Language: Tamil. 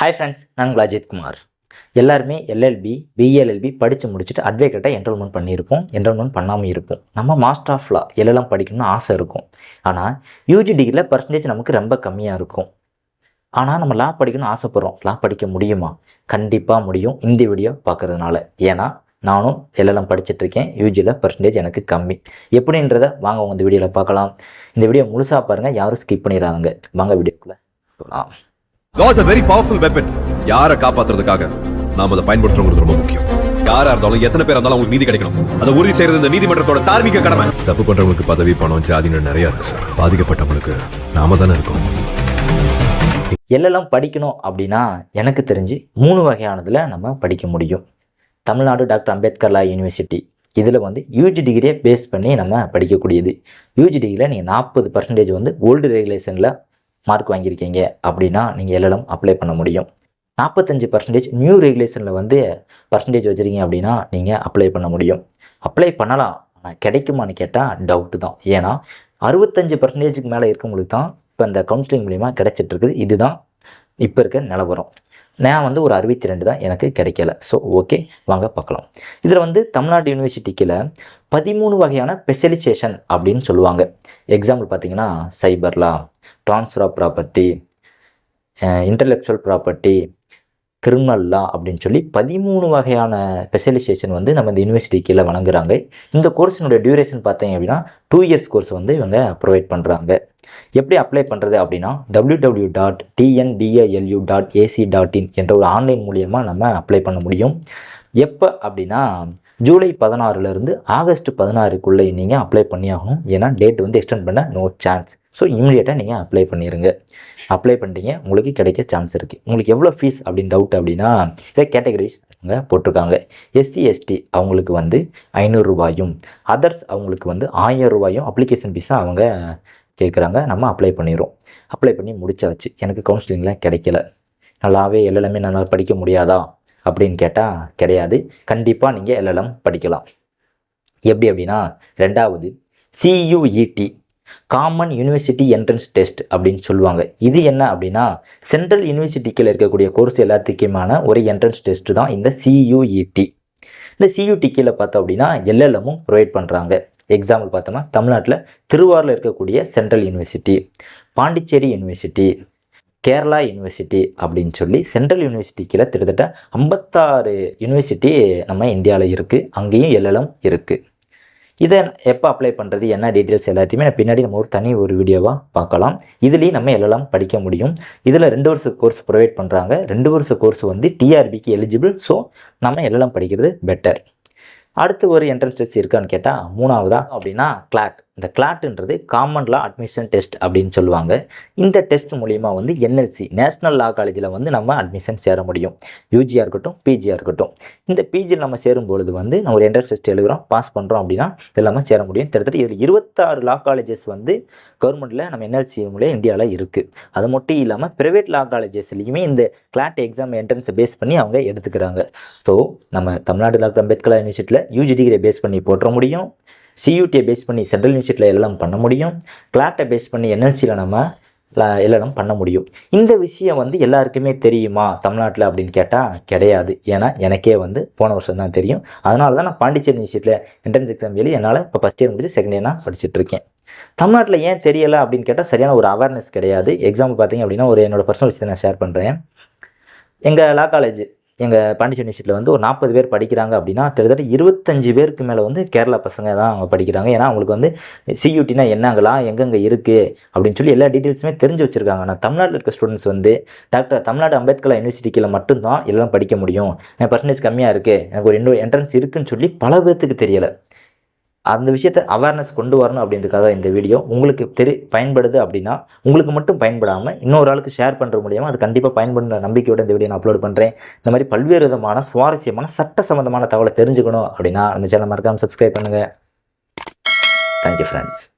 ஹாய் ஃப்ரெண்ட்ஸ் நான் உங்கள் அஜித் குமார். எல்லாருமே எல்எல்பி பிஎல்எல்பி படித்து முடிச்சுட்டு அட்வொகேட்டாக என்ரோல்மெண்ட் பண்ணியிருப்போம். என்ரோல்மெண்ட் பண்ணாமல் இருப்போம். நம்ம மாஸ்டர் ஆஃப் லா எல்லாம் படிக்கணும்னு ஆசை இருக்கும். ஆனால் யூஜி டிகிரியில் பர்சன்டேஜ் நமக்கு ரொம்ப கம்மியாக இருக்கும். ஆனால் நம்ம லா படிக்கணும்னு ஆசைப்படுறோம். லா படிக்க முடியுமா? கண்டிப்பாக முடியும். இந்த வீடியோ பார்க்கறதுனால. ஏன்னா நானும் எல்லாம் படிச்சுட்டு இருக்கேன். யூஜியில் பர்சன்டேஜ் எனக்கு கம்மி. எப்படின்றத வாங்க உங்கள் இந்த வீடியோவில் பார்க்கலாம். இந்த வீடியோ முழுசாக பாருங்கள் யாரும் ஸ்கிப் பண்ணிடுறாங்க வாங்க வீடியோக்குள்ளே போகலாம். Law is very powerful weapon யாரை காப்பாத்துறதுக்காக நாம அதை பயன்படுத்துறோங்கிறது ரொம்ப முக்கியம். யாரா இருந்தாலும் எத்தனை பேர் இருந்தாலும் உங்களுக்கு நீதி கிடைக்கணும். அதை உறுதி செய்யறது இந்த நீதிமன்றத்தோட தார்மீக கடமை. தப்பு பண்றவங்களுக்கு பதவி பணம் ஜாதிகள் நிறைய இருக்கு சார். பாதிக்கப்பட்டவங்களுக்கு நாம தானே இருக்கோம். எல்லாம் படிக்கணும் அப்படின்னா எனக்கு தெரிஞ்சு மூணு வகையானதில் நம்ம படிக்க முடியும். Tamil Nadu doctor Ambedkar law university. இதில் வந்து யூஜி டிகிரியை பேஸ் பண்ணி நம்ம படிக்கக்கூடியது. யூஜி டிகிரியில் நீங்கள் நாற்பது பர்சன்டேஜ் வந்து ஓல்டு ரெகுலேஷனில் மார்க் வாங்கியிருக்கீங்க அப்படின்னா நீங்கள் எல்எல்எம் அப்ளை பண்ண முடியும். நாற்பத்தஞ்சு பர்சன்டேஜ் நியூ ரெகுலேஷனில் வந்து பர்சன்டேஜ் வச்சுருக்கீங்க அப்படின்னா நீங்கள் அப்ளை பண்ண முடியும். அப்ளை பண்ணலாம் ஆனால் கிடைக்குமான்னு கேட்டால் டவுட்டு தான். ஏன்னா அறுபத்தஞ்சு பர்சன்டேஜுக்கு மேலே இருக்கவங்களுக்கு தான் இப்போ இந்த கவுன்சிலிங் மூலிமா கிடைச்சிட்ருக்குது இதுதான் இப்போ இருக்க நிலவரம். நான் வந்து ஒரு அறுபத்தி ரெண்டு தான் எனக்கு கிடைக்கல. ஸோ ஓகே வாங்க பார்க்கலாம். இதில் வந்து தமிழ்நாடு யூனிவர்சிட்டிக்கில் பதிமூணு வகையான ஸ்பெஷலைசேஷன் அப்படின்னு சொல்லுவாங்க. எக்ஸாம்பிள் பார்த்தீங்கன்னா cyber law transfer of property intellectual property criminal law அப்படின்னு சொல்லி பதிமூணு வகையான ஸ்பெஷலைசேஷன் வந்து நம்ம இந்த யூனிவர்சிட்டி கீழே வழங்குறாங்க. இந்த கோர்ஸினுடைய டியூரேஷன் பார்த்தீங்க அப்படின்னா டூ இயர்ஸ் கோர்ஸ் வந்து இவங்க ப்ரொவைட் பண்ணுறாங்க எப்படி அப்ளை பண்ணுறது அப்படின்னா W W dot TNDALU dot AC dot in என்ற ஒரு ஆன்லைன் மூலியமாக நம்ம அப்ளை பண்ண முடியும். எப்போ அப்படின்னா ஜூலை பதினாறுலேருந்து ஆகஸ்ட் பதினாறுக்குள்ளே நீங்கள் அப்ளை பண்ணியாகணும். ஏன்னா டேட் வந்து எக்ஸ்டெண்ட் பண்ண நோ சான்ஸ் ஸோ இமீடியட்டாக நீங்கள் அப்ளை பண்ணிடுங்க அப்ளை பண்ணிட்டீங்க உங்களுக்கு கிடைக்க சான்ஸ் இருக்குது உங்களுக்கு எவ்வளோ ஃபீஸ் அப்படின்னு டவுட் அப்படின்னா இதை கேட்டகரிஸ் அவங்க போட்டிருக்காங்க. எஸ்சி எஸ்டி அவங்களுக்கு வந்து ஐநூறுரூபாயும் அதர்ஸ் அவங்களுக்கு வந்து ஆயிரம் ரூபாயும் அப்ளிகேஷன் ஃபீஸாக அவங்க கேட்குறாங்க. நம்ம அப்ளை பண்ணிடுறோம். அப்ளை பண்ணி முடிச்சாச்சு. எனக்கு கவுன்சிலிங்லாம் கிடைக்கல. நல்லாவே எல்லாமே நல்லா படிக்க முடியாதா? அப்படின்னு கேட்டால் கிடையாது. கண்டிப்பாக நீங்கள் எல்எல்எம் படிக்கலாம். எப்படி அப்படின்னா ரெண்டாவது CUET common university entrance test அப்படின்னு சொல்லுவாங்க. இது என்ன அப்படின்னா சென்ட்ரல் யூனிவர்சிட்டிக்கில் இருக்கக்கூடிய கோர்ஸ் எல்லாத்துக்குமான ஒரு என்ட்ரன்ஸ் டெஸ்ட் தான் இந்த சியூஇடி இந்த சியூடி பார்த்தோம் அப்படின்னா எல்எல்எம்மும் ப்ரொவைட் பண்ணுறாங்க எக்ஸாம்பிள் பார்த்தோம்னா தமிழ்நாட்டில் திருவாரூரில் இருக்கக்கூடிய central university Pondicherry university Kerala university அப்படின்னு சொல்லி சென்ட்ரல் யூனிவர்சிட்டி கீழே கிட்டத்தட்ட ஐம்பத்தாறு யூனிவர்சிட்டி நம்ம இந்தியாவில் இருக்குது அங்கேயும் எல்எல்எம் இருக்குது இதை எப்போ அப்ளை பண்ணுறது என்ன டீட்டெயில்ஸ் எல்லாத்தையுமே நான் பின்னாடி நம்ம ஒரு தனி ஒரு வீடியோவாக பார்க்கலாம். இதுலேயும் நம்ம எல்லாம் படிக்க முடியும். இதில் ரெண்டு வருஷ கோர்ஸ் ப்ரொவைட் பண்ணுறாங்க ரெண்டு வருஷ கோர்ஸ் வந்து டிஆர்பிக்கு எலிஜிபிள் ஸோ நம்ம எல்லாம் படிக்கிறது பெட்டர் அடுத்து ஒரு என்ட்ரன்ஸ் டெஸ்ட் இருக்கான்னு கேட்டால் மூணாவதா அப்படின்னா கிளாட் இந்த கிளாட்ன்றது காமன் லா அட்மிஷன் டெஸ்ட் அப்படின்னு சொல்லுவாங்க. இந்த டெஸ்ட் மூலிமா வந்து என்எல்சி நேஷ்னல் லா காலேஜில் வந்து நம்ம அட்மிஷன் சேர முடியும். யூஜியாக இருக்கட்டும் பிஜியாக இருக்கட்டும். இந்த பிஜியில் நம்ம சேரும் பொழுது வந்து நம்ம ஒரு என்ட்ரன்ஸ் டெஸ்ட் எழுதுகிறோம் பாஸ் பண்ணுறோம் அப்படின்னா எல்லாமே சேர முடியும். கிட்டத்தட்ட இதில் இருபத்தாறு லா காலேஜஸ் வந்து கவர்மெண்ட்டில் நம்ம என்எல்சி மூலியம் இந்தியாவில் இருக்குது அது மட்டும் இல்லாமல் ப்ரைவேட் லா காலேஜஸ்லையுமே இந்த கிளாட் எக்ஸாம் என்ட்ரன்ஸை பேஸ் பண்ணி அவங்க எடுத்துக்கிறாங்க. ஸோ நம்ம தமிழ்நாடு டாக்டர் அம்பேத்கர் யூனிவர்சிட்டியில் யூஜி டிகிரியை பேஸ் பண்ணி போட்டுற முடியும். சியூடியை பேஸ் பண்ணி சென்ட்ரல் யூனிவர்சிட்டியில் எல்லாம் பண்ண முடியும். கிளாட்டை பேஸ் பண்ணி என்எல்சியில் நம்ம எல்லாம் பண்ண முடியும். இந்த விஷயம் வந்து எல்லாருக்குமே தெரியுமா? தமிழ்நாட்டில் அப்படின்னு கேட்டால் கிடையாது. ஏன்னா எனக்கே வந்து போன வருஷம் தான் தெரியும். அதனால தான் நான் பாண்டிச்சேரி யூனிவர்சிட்டியில் என்ட்ரன்ஸ் எக்ஸாம் எழுதி என்னால் இப்போ ஃபஸ்ட் இயர் முடிச்சு செகண்ட் இயர் நான் தமிழ்நாட்டில் ஏன் தெரியலை அப்படின்னு கேட்டால் சரியான ஒரு அவேர்னஸ் கிடையாது. எக்ஸாம்பிள் பார்த்தீங்க அப்படின்னா ஒரு என்னோடய பர்சனல் விஷயத்தை நான் ஷேர் பண்ணுறேன் எங்கள் லா காலேஜ் எங்கள் பாண்டிச்சேரி யூனிவர்சிட்டியில் வந்து ஒரு நாற்பது பேர் படிக்கிறாங்க அப்படின்னா கிட்டத்தட்ட இருபத்தஞ்சு பேருக்கு மேலே வந்து கேரளா பசங்க தான் அவங்க படிக்கிறாங்க. ஏன்னா அவங்களுக்கு வந்து சியூட்டினா என்னங்களா எங்கெங்கே இருக்குது அப்படின்னு சொல்லி எல்லா டீட்டெயில்ஸுமே தெரிஞ்சு வச்சுருக்காங்க. ஆனால் தமிழ்நாட்டில் இருக்க ஸ்டூடெண்ட்ஸ் வந்து டாக்டர் தமிழ்நாடு அம்பேத்கர் யூனிவர்சிட்டிக்கில் மட்டும்தான் எல்லாம் படிக்க முடியும். என் பர்சன்டேஜ் கம்மியாக இருக்குது எனக்கு ஒரு இன்னொரு என்ட்ரன்ஸ் இருக்குதுன்னு சொல்லி பல பேர்த்துக்கு தெரியலை. அந்த விஷயத்தை அவேர்னஸ் கொண்டு வரணும் அப்படின்றதுக்காக இந்த வீடியோ உங்களுக்கு தெரி பயன்படுது அப்படின்னா உங்களுக்கு மட்டும் பயன்படாமல் இன்னொரு ஆளுக்கு ஷேர் பண்ணுற மூலியமாக அது கண்டிப்பாக பயன்படுற நம்பிக்கையோட இந்த வீடியோ நான் அப்லோட் பண்ணுறேன் இந்த மாதிரி பல்வேறு விதமான சுவாரஸ்யமான சட்ட சம்மந்தமான தகவலை தெரிஞ்சுக்கணும் அப்படின்னா அந்த சேனல் மறக்காமல் சப்ஸ்கிரைப் பண்ணுங்கள் தேங்க்யூ ஃப்ரெண்ட்ஸ்